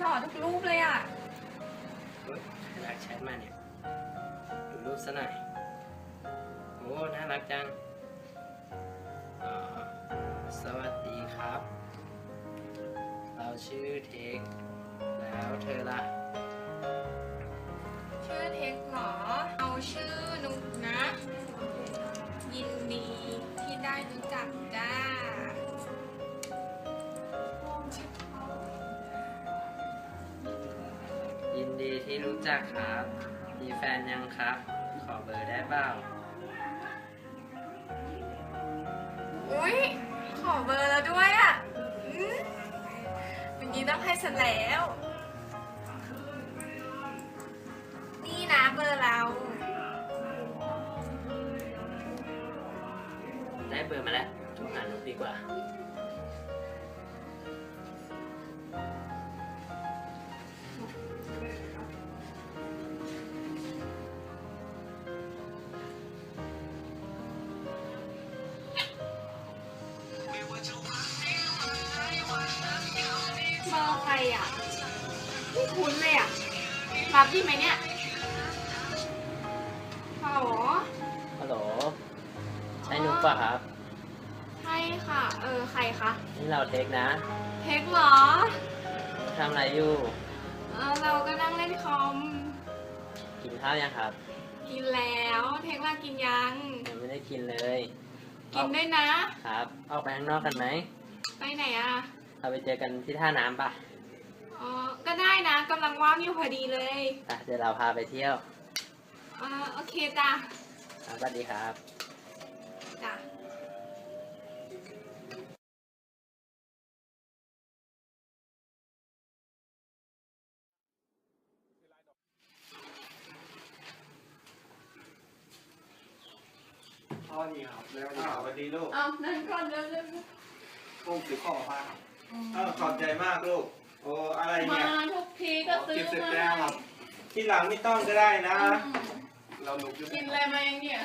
หล่อทุกรูปเลยอะเฮ้ยใครรักแชทมาเนี่ย ดูรูปซะหน่อยโอ้น่ารักจังอ๋อสวัสดีครับ เราชื่อเทค แล้วเธอล่ะชื่อเทคเหรอ เอาชื่อนุกนะ ยินดีที่ได้รู้จักจ้า ดีที่รู้จักครับ มีแฟนยังครับ ขอเบอร์ได้เปล่าอุ้ยขอเบอร์แล้วด้วยอะอืมวันนี้ต้องให้ฉันแล้ว นี่นะเบอร์เรา ได้เบอร์มาแล้วโทรหานุกดีกว่า อร์ใครอะไม่คุ้นเลยอะรับดีไหมเนี่ยฮัลโหลฮัลโหลใช่นุกป่ะครับ ใช่ค่ะ เออ ใครคะ นี่เราเทคนะ เทคเหรอทำอะไรอยู่ เออ เราก็นั่งเล่นคอม กินข้าวยังครับ กินแล้ว เทคว่ากินยัง ยังไม่ได้กินเลย กินด้วยนะ ครับ ออกไปข้างนอกกันไหม ไปไหนอะ เราไปเจอกันที่ท่าน้ำป่ะ อ๋อ ก็ได้นะกำลังว่างอยู่พอดีเลยอะเดี๋ยวเราพาไปเที่ยวอ่าโอเคจ้ะครับสวัสดีครับ จ้ะพ่อนี่ครับแล้วอ้าวสวัสดีลูกเอานั่นก่อนเร็วเร็วลูกถือข้อมาเออขอบใจมากลูก โอ้อะไรมาเนี่ยทุกทีก็ซื้อกินเสร็จมาแล้วครับที่หลังไม่ต้องก็ได้นะ อืมเราลุกอยู่กินอะไรมายังเนี่ย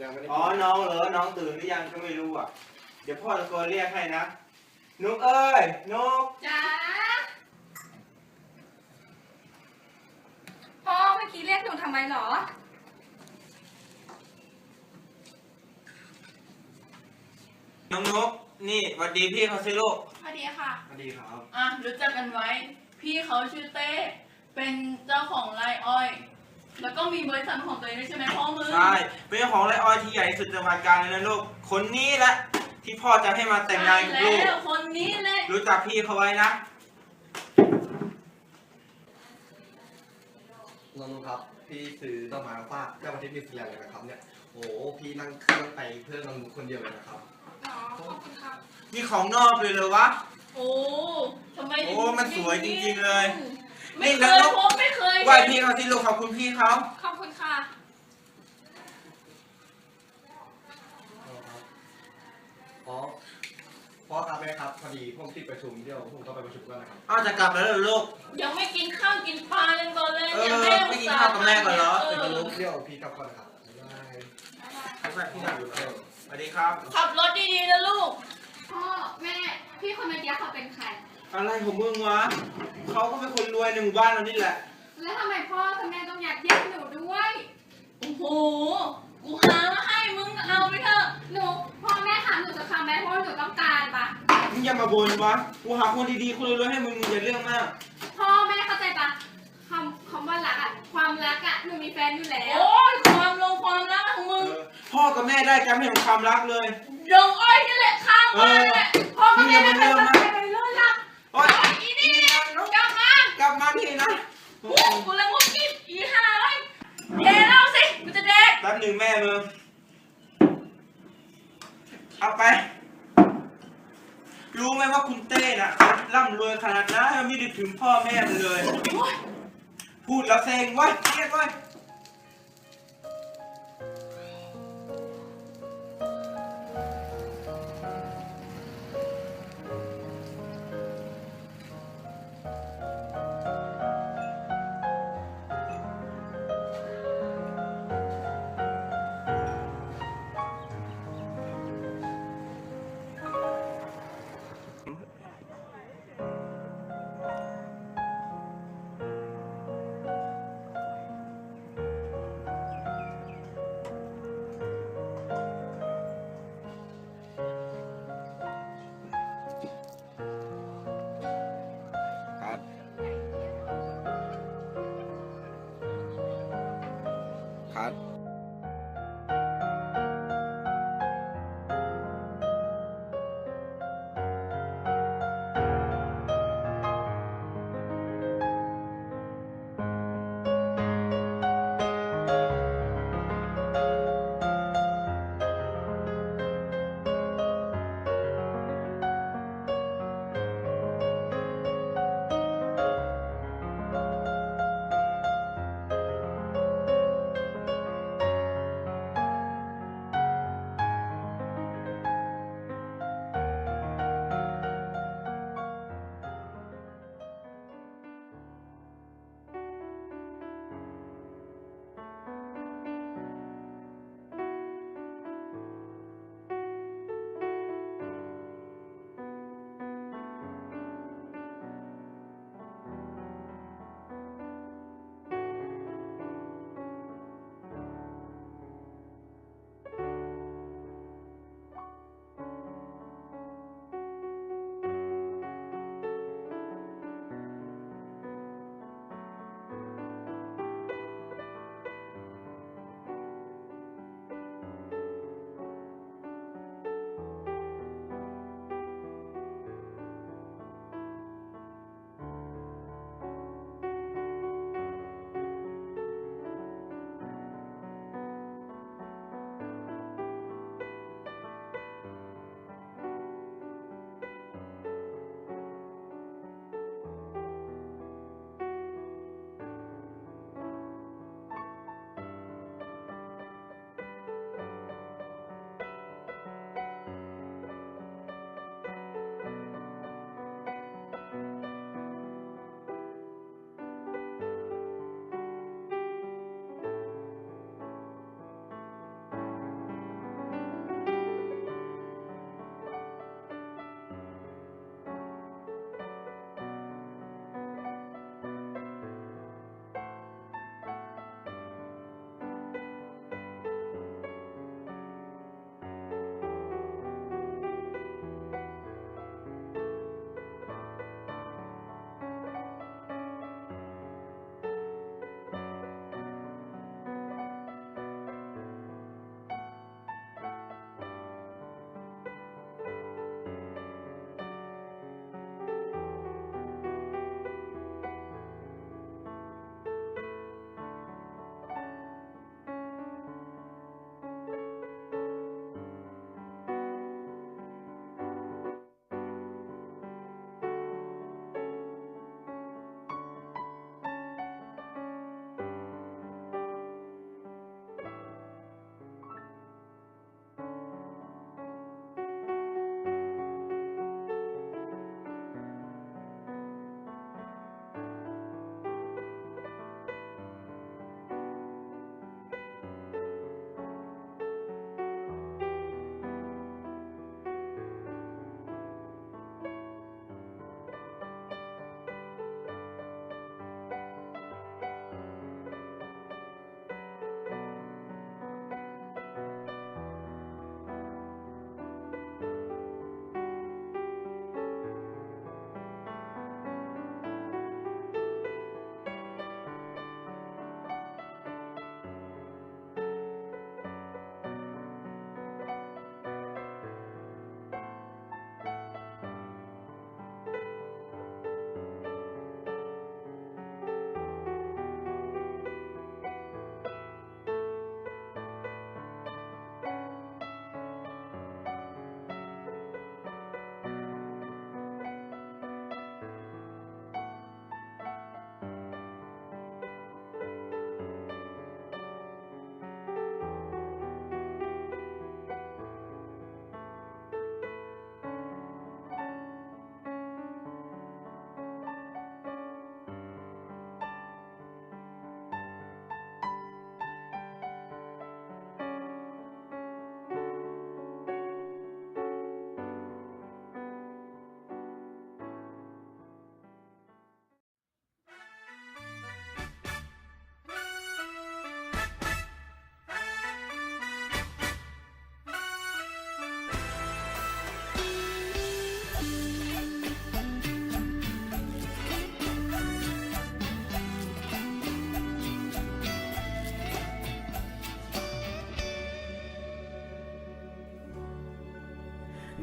ยังไม่ได้อ๋อ น้องเหรอ น้องตื่นหรือยังก็ไม่รู้อะ เดี๋ยวพ่อตะโกนเรียกให้นะ นุกเอ้ย นุก จ้าพ่อเมื่อกี้เรียกหนูทำไมเหรอ น้องนุก นี่หวัดดีพี่เขาสิลูกสวัสดีค่ะ สวัสดีครับ อะ รู้จักกันไว้ พี่เขาชื่อเต้ เป็นเจ้าของไร่อ้อย แล้วก็มีบริษัทของตัวเองด้วยใช่ไหมพ่อมือใช่เป็นเจ้าของไรอ้อยที่ใหญ่ที่สุดจังหวัดกาญเลยนะลูก คนนี้แหละที่พ่อจะให้มาแต่งงานกับใช่ลูก แล้วคนนี้แหละ รู้จักพี่เขาไว้นะ น้องนุ๊กครับ พี่ซื้อดอกไม้มาฝากเจ้าประเทศนิวซีแลนด์เลยนะครับเนี่ย โอ้โหพี่นั่งเครื่องไปเพื่อน้องนุ๊กคนเดียวเลยนะครับ อ๋อขอบคุณครับ นี่ของนอกเลยเลยวะ โอ้ทำไมถึงโอ้มันสวยจริงๆเลย ไม่นี่เคนะยลูกพบไม่เคยไหวเห็นพี่เขาสิลูกขอบคุณพี่เขาขอบคุณค่ะ อ๋อพ่อครับแม่ครับพอดีผมติดประชุมเดี๋ยวผมต้องไปประชุมกันนะครับ อ้าวจะกลับแล้วเหรอลูก ยังไม่กินข้าวกินปลากันก่อนเลยเออเนี่ยแม่ไม่กินข้าวกับแม่ก่อนเหรอเอเดี๋ยวอนุ๊กเดี๋ยวพี่กลับก่อนนะครับบ๊ายบายไปไปพี่หน่อย สวัสดีครับ ขับรถดีๆนะลูก พ่อแม่พี่คนเมื่อกี้เขาเป็นใคร อะไรของมึงวะเขาก็เป็นคนรวยในหมู่บ้านเรานี่แหละ แล้วทำไมพ่อกับแม่ต้องยัดเยียดหนูด้วย โอ้โห กูหามาให้มึงเอาไปเถอะ หนูพ่อแม่ถามหนูจะคำไหมเพราะว่าหนูต้องการปะมึงอย่ามาบ่นวะ กูหาคนดีๆคนรวยๆให้มึงมึงอย่าเรื่องมาก พ่อแม่เข้าใจปะคำคำว่ารักอะความรักอะหนูมีแฟนอยู่แล้ว โอ้ยความลงความรักของมึงเออ พ่อกับแม่ได้กันไม่เห็นความรักเลยดงอ้อยนี่แหละข้างบ้านนี่แหละพ่อกับแม่ไม่เคยมาไปเลยรักโอ๊ยอีนี่น้องกลับมากลับมานี่นะโอ้กูเลยงุดงิดอีห่าเลยเย่เล่าสิกูจะเด็กแป๊บหนึ่งแม่มึงเอาไป รู้ไหมว่าคุณเต้น่ะเขาร่ำรวยขนาดนั้นไม่ได้ถึงพ่อแม่มันเลย พูดแล้วเซ็งเว้ยเครียดเว้ย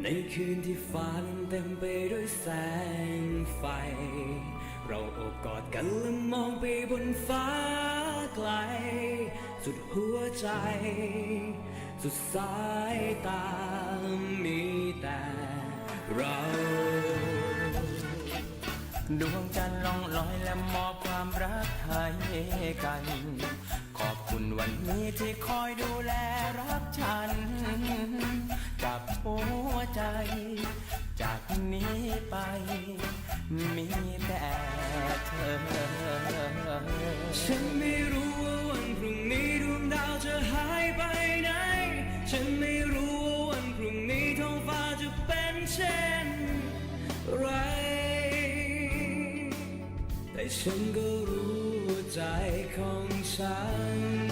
ในคืนที่ฟ้านั้นเต็มไปด้วยแสงไฟ เราโอบกอดกันและมองไปบนฟ้าไกล สุดหัวใจ สุดสายตามีแต่เราดวงจันทร์ล่องลอยและมอบความรักให้กัน ขอบคุณวันนี้ที่คอยดูแล กับหัวใจ จากนี้ไป มีแต่เธอ ฉันไม่รู้ว่าวันพรุ่งนี้ดวงดาวจะหายไปไหน ฉันไม่รู้ว่าวันพรุ่งนี้ท้องฟ้าจะเป็นเช่นไรแต่ฉันก็รู้ใจของฉัน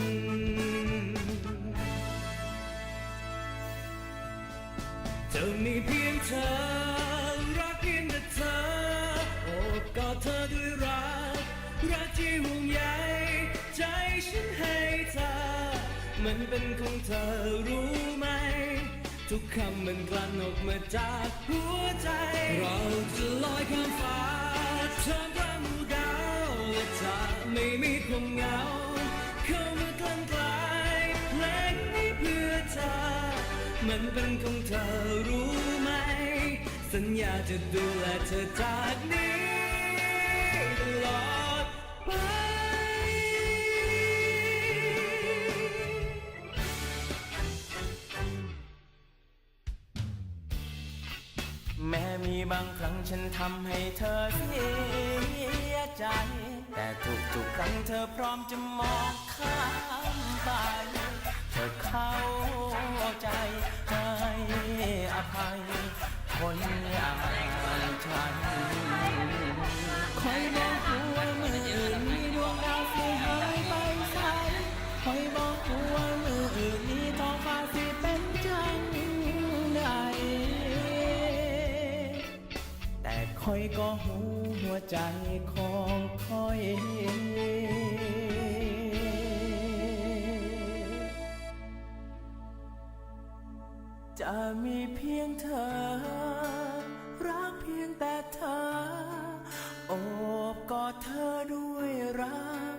มีเพียงเธอ รักเพียงแต่เธอ โอบกอดเธอด้วยรัก รักที่ห่วงใยใจฉันให้เธอ มันเป็นของเธอรู้ไหม ทุกคำมันกลั่นออกมาจากหัวใจ เราจะลอยข้าม มันเป็นของเธอรู้ไหม สัญญาจะดูแลเธอจากนี้ตลอดไป แม้มีบางครั้งฉันทำให้เธอเสียใจ แต่ทุกๆครั้งเธอพร้อมจะมองข้ามไป เธอเข้าใจ ให้อยคนอย่างฉันคอยบอกหัวมืออื่นมีดวงดาวสิหายไปใสคอยบอกหัวมืออื่นมีท้องฟ้าสิเป็นจังใดแต่คอยก็หูหัวใจของคอย มีเพียงเธอ รักเพียงแต่เธอ โอบกอดเธอด้วยรัก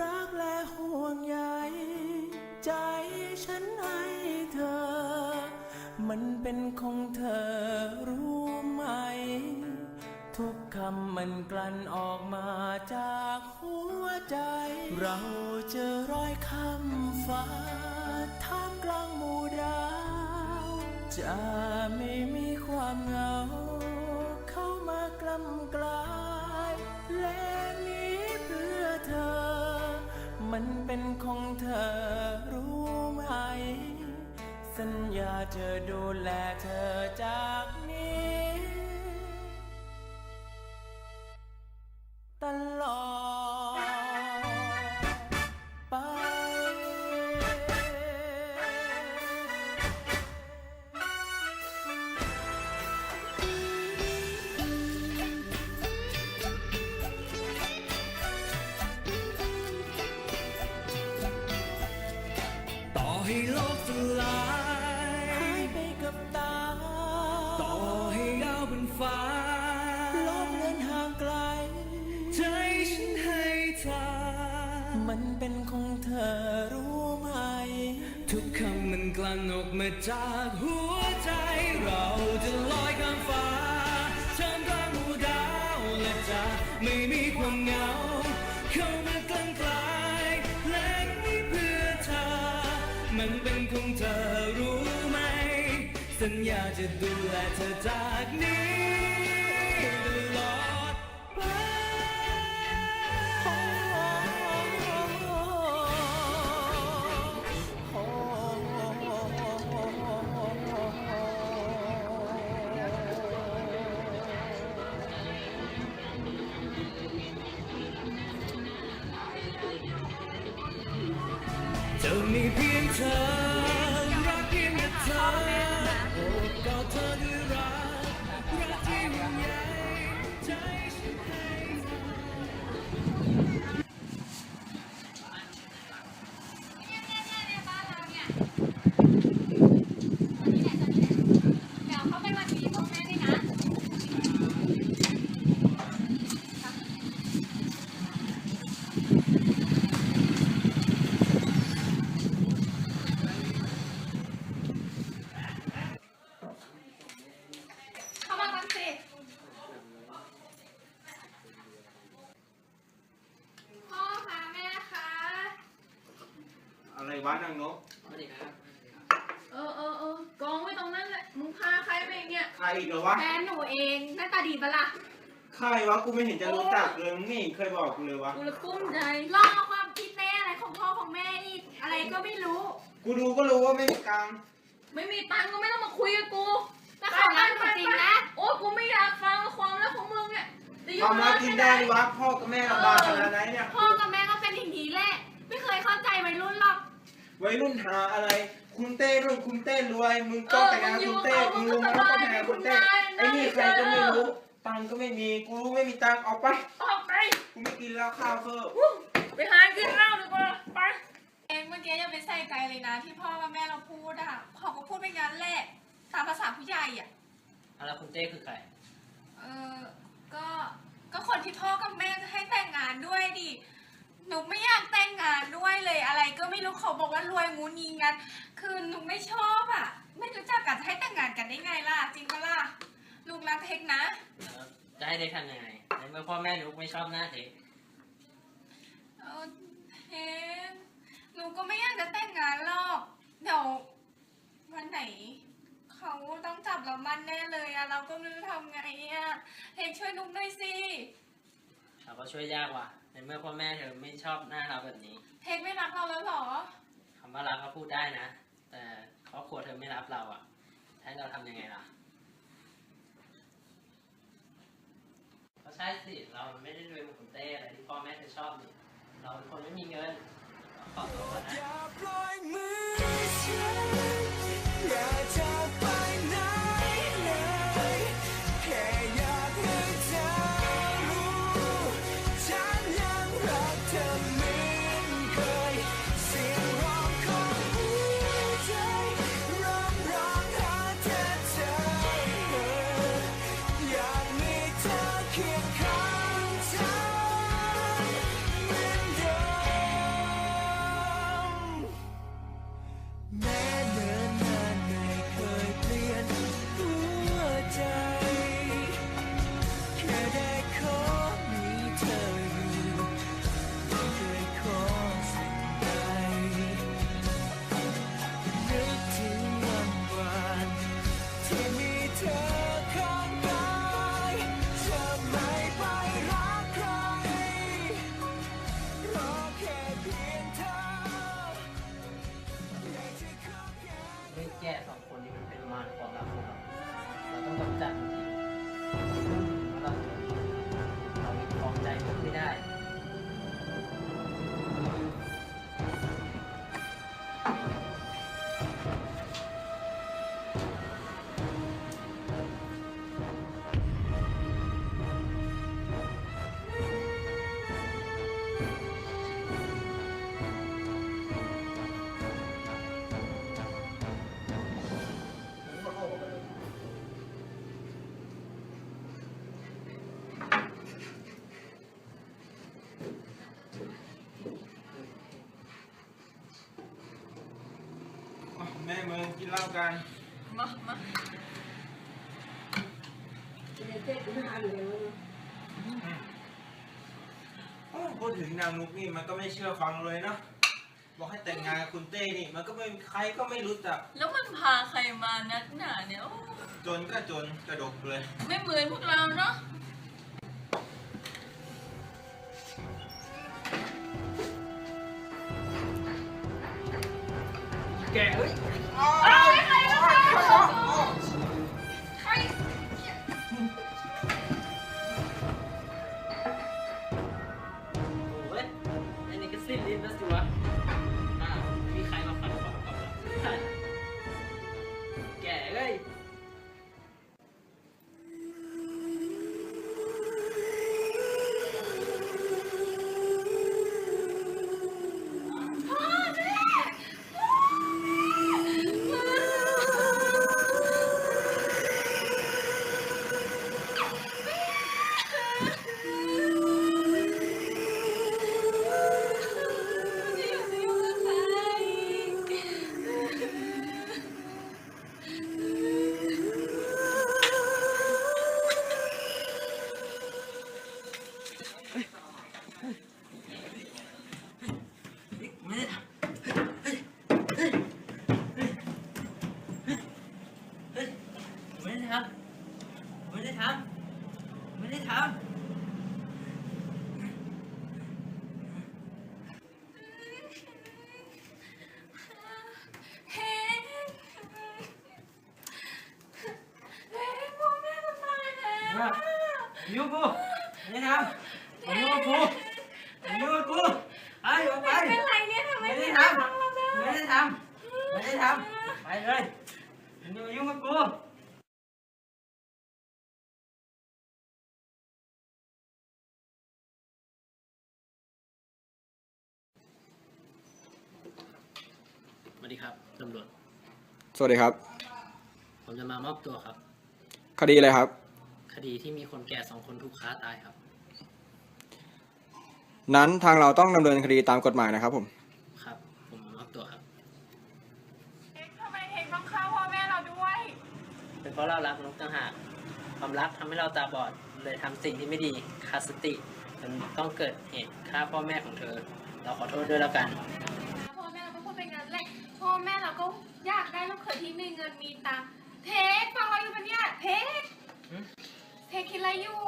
รักและห่วงใยใจฉันให้เธอ มันเป็นของเธอรู้ไหม ทุกคำมันกลั่นออกมาจากหัวใจ เราจะรอยคำฟ้าท่ามกลางหมู่ดาว จะไม่มีความเหงา เข้ามากล้ำกลาย และนี้เพื่อเธอ มันเป็นของเธอรู้ไหม สัญญาจะดูแลเธอจากนี้ ตลอด ให้โลกสลายหายไปกับตา ต่อให้ดาวบนฟ้าโลกเลือนห่างไกล ใจฉันให้เธอมันเป็นของเธอรู้ไหม ทุกคำมันกลั่นออกมาจาก จะดูแลเธอจากนี้ตลอดไป ใครวะกูไม่เห็นจะรู้จักเลยมึงไม่เห็นเคยบอกกูเลยวะ กูเลยกุ้มใจล่อความคิดแน่อะไรของพ่อของแม่อีกอะไรก็ไม่รู้ กูดูก็รู้ว่าไม่มีตังค์ไม่มีตังค์ก็ไม่ต้องมาคุยกับกูแต่เขารักหนูจริงนะโอ้กูไม่อยากฟังความรักของมึงเนี่ยจะยุ่เอางมาเรื่องกินไม่ได้ได้ดิวะพ่อกับแม่ลำบากขนาดไหนเนี่ยพ่อกับแม่ก็เป็นอย่างนี้แหละ ไม่เคยเข้าใจวัยรุ่นหรอกวัยรุ่นหาอะไร คุณเต้รุ่นคุณเต้รวย มึงต้องแต่งงานกับคุณเต้มึงรู้ไหมว่าต้องแต่งงานกับคุณเต้ไอ้นี่ใครก็ไม่รู้ ตังค์ก็ไม่มี กูรู้ไม่มีตังค์ออกไป ออกไปกูไม่กินแล้วข้าวเพิ่มไปหากินเหล้าดีกว่าไป เองเมื่อกี้อย่าไปใส่ใจเลยนะที่พ่อกับแม่เราพูดอะเขาก็พูดไปงั้นแหละตามภาษาผู้ใหญ่อะเอาแล้วคุณเต้คือใคร เออก็ก็คนที่พ่อกับแม่จะให้แต่งงานด้วยดิหนูไม่อยากแต่งงานด้วยเลยอะไร ก็ไม่รู้เขาบอกว่ารวยงูนีงันคือหนูไม่ชอบอะไม่รู้จักกันจะให้แต่งงานกันได้ไงล่ะจริงปะล่ะ ลูกรักเทคนะ แล้วจะให้เด็กทำยังไงในเมื่อพ่อแม่หนูไม่ชอบหน้าเด็กเออเฮงหนูก็ไม่อยากจะแต่งงานหรอก เดี๋ยววันไหน เขาต้องจับเรามันแน่เลยอะเราก็ไม่รู้ทำไงอะเฮงช่วยนุ๊กหน่อยสิ เราก็ช่วยยากว่ะ ในเมื่อพ่อแม่เธอไม่ชอบหน้าเราแบบนี้เทคไม่รักเราแล้วเหรอ คำว่ารักก็พูดได้นะ แต่ครอบครัวเธอไม่รับเราอะให้เราทำยังไงล่ะ ก็ใช่สิเราไม่ได้รวยเหมือนคุณเต้อะไรที่พ่อแม่เธอชอบนี่เราเป็นคนไม่มีเงินขอตัวนะ เหล้ากัน มามาโอ้พูดถึงนางนุกนี่มันก็ไม่เชื่อฟังเลยเนาะบอกให้แต่งงานกับคุณเต้นี่ มันก็ไม่ใครก็ไม่รู้จัก แล้วมันพาใครมานักหนาเนี่ยโอ้จนก็จนกระดกเลย ไม่เหมือนพวกเราเนาะแกเอ้ย วัสดีครับ ผมจะมามอบตัวครับ คดีอะไรครับ คดีที่มีคนแก่สองคนถูกฆ่าตายครับ นั้นทางเราต้องดำเนินคดีตามกฎหมายนะครับผม ครับ ผมมามอบตัวครับ เอ็กซ์ทำไมเอ็กซ์ต้องฆ่าพ่อแม่เราด้วย เป็นเพราะเรารักนกต่างหากความรักทำให้เราตาบอด เลยทำสิ่งที่ไม่ดีขาดสติจนต้องเกิดเหตุฆ่าพ่อแม่ของเธอ เราขอโทษด้วยแล้วกัน พ่อแม่เราก็พูดไปงั้นแหละ พ่อแม่เราก็ อยากได้ลูกเขยที่มีเงินมีตังค์เพชรฟังเราอยู่ปะเนี่ยเพชรหึเพชรคิดอะไรอยู่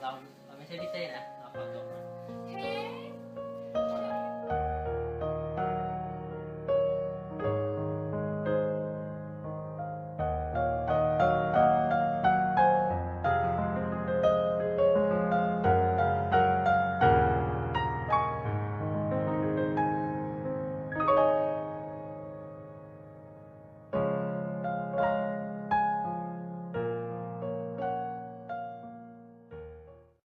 เราเราไม่ใช่พี่เต้นะ เราขอตัว